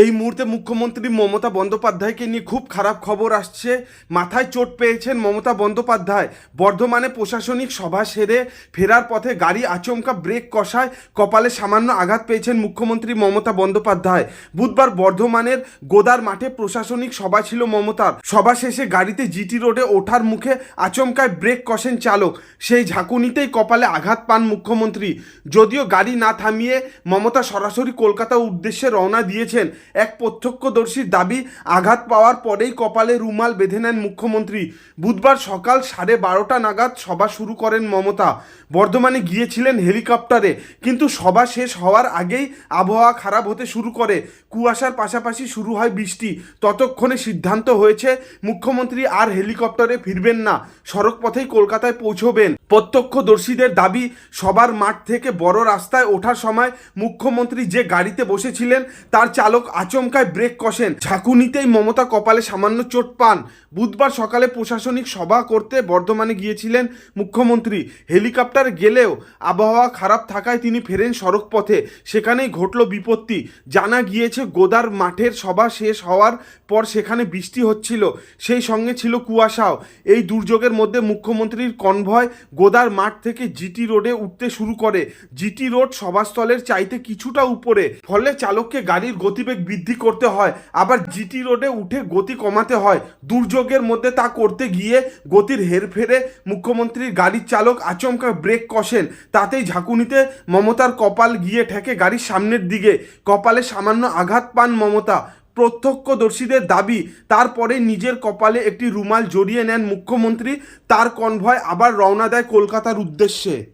এই মুহূর্তে মুখ্যমন্ত্রী মমতা বন্দ্যোপাধ্যায়কে নিয়ে খুব খারাপ খবর আসছে। মাথায় চোট পেয়েছেন মমতা বন্দ্যোপাধ্যায়। বর্ধমানে প্রশাসনিক সভা সেরে ফেরার পথে গাড়ি আচমকা ব্রেক কষায় কপালে সামান্য আঘাত পেয়েছেন মুখ্যমন্ত্রী মমতা বন্দ্যোপাধ্যায়। বুধবার বর্ধমানের গোদার মাঠে প্রশাসনিক সভা ছিল মমতার। সভা শেষে গাড়িতে জিটি রোডে ওঠার মুখে আচমকায় ব্রেক কষেন চালক। সেই ঝাঁকুনিতেই কপালে আঘাত পান মুখ্যমন্ত্রী। যদিও গাড়ি না থামিয়ে মমতা সরাসরি কলকাতা উদ্দেশ্যে রওনা দিয়েছেন এক প্রত্যক্ষদর্শীর দাবি, আঘাত পাওয়ার পরেই কপালে রুমাল বেঁধে নেন মুখ্যমন্ত্রী। বুধবার সকাল সাড়ে বারোটা নাগাদ সভা শুরু করেন মমতা। বর্ধমানে গিয়েছিলেন হেলিকপ্টারে, কিন্তু সভা শেষ হওয়ার আগেই আবহাওয়া খারাপ হতে শুরু করে। কুয়াশার পাশাপাশি শুরু হয় বৃষ্টি। ততক্ষণে সিদ্ধান্ত হয়েছে, মুখ্যমন্ত্রী আর হেলিকপ্টারে ফিরবেন না। সড়ক পথেই কলকাতায় পৌঁছবেন। প্রত্যক্ষদর্শীদের দাবি, সবার মাঠ থেকে বড় রাস্তায় ওঠার সময় মুখ্যমন্ত্রী যে গাড়িতে বসেছিলেন, তার চালক আচমকায় ব্রেক কষেন। ঝাঁকুনিতেই মমতা কপালে সামান্য চোট পান। বুধবার সকালে প্রশাসনিক সভা করতে বর্ধমানে গিয়েছিলেন মুখ্যমন্ত্রী। হেলিকপ্টার গেলেও আবহাওয়া খারাপ থাকায় তিনি ফেরেন সড়ক পথে সেখানেই ঘটল বিপত্তি। জানা গিয়েছে, গোদার মাঠের সভা শেষ হওয়ার পর সেখানে বৃষ্টি হচ্ছিল। সেই সঙ্গে ছিল কুয়াশাও। এই দুর্যোগের মধ্যে মুখ্যমন্ত্রীর কনভয় গোদার মাঠ থেকে জিটি রোডে উঠতে শুরু করে। জিটি রোড সভাস্থলের চাইতে কিছুটা উপরে। ফলে চালককে গাড়ির গতিবেগ বৃদ্ধি করতে হয়। আবার জিটি রোডে উঠে গতি কমাতে হয়। দুর্যোগের মধ্যে তা করতে গিয়ে গতির হেরফেরে মুখ্যমন্ত্রীর গাড়ির চালক আচমকা ব্রেক কষেন। তাতেই ঝাঁকুনিতে মমতার কপাল গিয়ে ঠেকে গাড়ির সামনের দিকে। কপালে সামান্য আঘাত পান মমতা। প্রত্যক্ষদর্শীদের দাবি, তারপরে নিজের কপালে একটি রুমাল জড়িয়ে নেন মুখ্যমন্ত্রী। তার কনভয় আবার রওনা দেয় কলকাতার উদ্দেশ্যে।